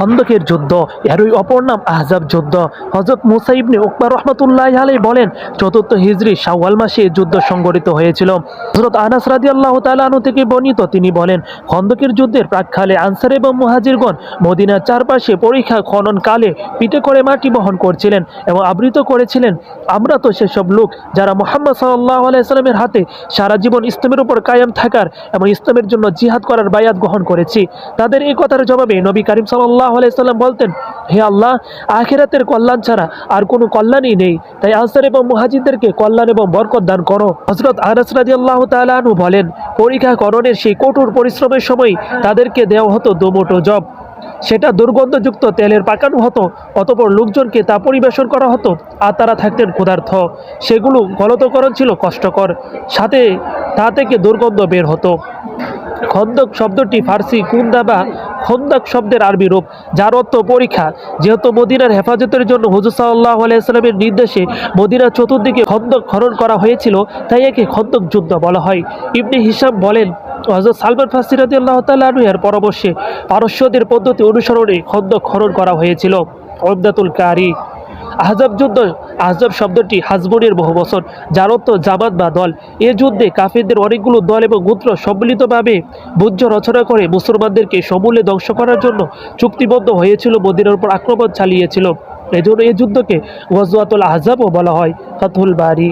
খন্দকের যুদ্ধ, এরই অপর নাম আহজাব যুদ্ধ। হজরত মুসা ইবনে উকবার রহমতুল্লাহ আলাই বলেন, চতুর্থ হিজরি শাওয়াল মাসে যুদ্ধ সংগঠিত হয়েছিল। হজরত আনাস রাজি আল্লাহ তালানু থেকে বর্ণিত, তিনি বলেন, খন্দকের যুদ্ধের প্রাককালে আনসার এবং মুহাজিরগণ মদিনার চারপাশে পরীক্ষা খনন কালে পিঠে করে মাটি বহন করছিলেন এবং আবৃত করেছিলেন। আমরা তো সেসব লোক যারা মোহাম্মদ সাল্লাহ আলাইসাল্লামের হাতে সারা জীবন ইসলামের উপর কায়েম থাকার এবং ইসলামের জন্য জিহাদ করার বায়াত গ্রহণ করেছি। তাদের এই কথার জবাবে নবী করিম সাল্লাহ আলাইসাল্লাম বলতেন, হে আল্লাহ, আখেরাতের কল্যাণ ছাড়া আর কোনো কল্যাণই নেই। তাই আনসার এবং মুহাজিদদেরকে কল্যাণ এবং বরকত দান করো। হজরত আনাস রাজি আল্লাহ তালু বলেন, পরীক্ষা করণের সেই কঠোর পরিশ্রমের সময় তাদেরকে দেওয়া হতো দুমোটো জব। সেটা দুর্গন্ধযুক্ত তেলের পাকানো হতো, অতপর লোকজনকে তা পরিবেশন করা হতো, আর তারা থাকতেন ক্ষুধার্থ সেগুলো গলতকরণ ছিল কষ্টকর। সাথে তা থেকে দুর্গন্ধ বের হতো। খন্দক শব্দটি ফার্সি কুন্দা বা খন্দক শব্দের আরবি রূপ, যার অর্থ পরীক্ষা। যেহেতু মদিনার হেফাজতের জন্য হুজুর সাল্লাহ আলাইস্লামের নির্দেশে মদিনার চতুর্দিকে খন্দক খনন করা হয়েছিল, তাই একে খন্দক যুদ্ধ বলা হয়। ইবনে হিসাম বলেন হজরত সালমান ফাসিরাদি আল্লাহ তালু এর পরামর্শে পারস্যদের পদ্ধতি অনুসরণে খন্দক খনন করা হয়েছিল। অবদাতুল কারি, আহজাব যুদ্ধ আহজাব শব্দটি হাজবনের বহু বছর যার অর্থ জামাত বা দল। এ যুদ্ধে কাফিরদের অনেকগুলো দল এবং গোত্র সম্মিলিতভাবে বুদ্ধ রচনা করে মুসলমানদেরকে সমূলে ধ্বংস করার জন্য চুক্তিবদ্ধ হয়েছিল, মদিনার উপর আক্রমণ চালিয়েছিল। এজন্য এই যুদ্ধকে ওয়াজওয়াতুল আহজাবও বলা হয় ফতুল বাড়ি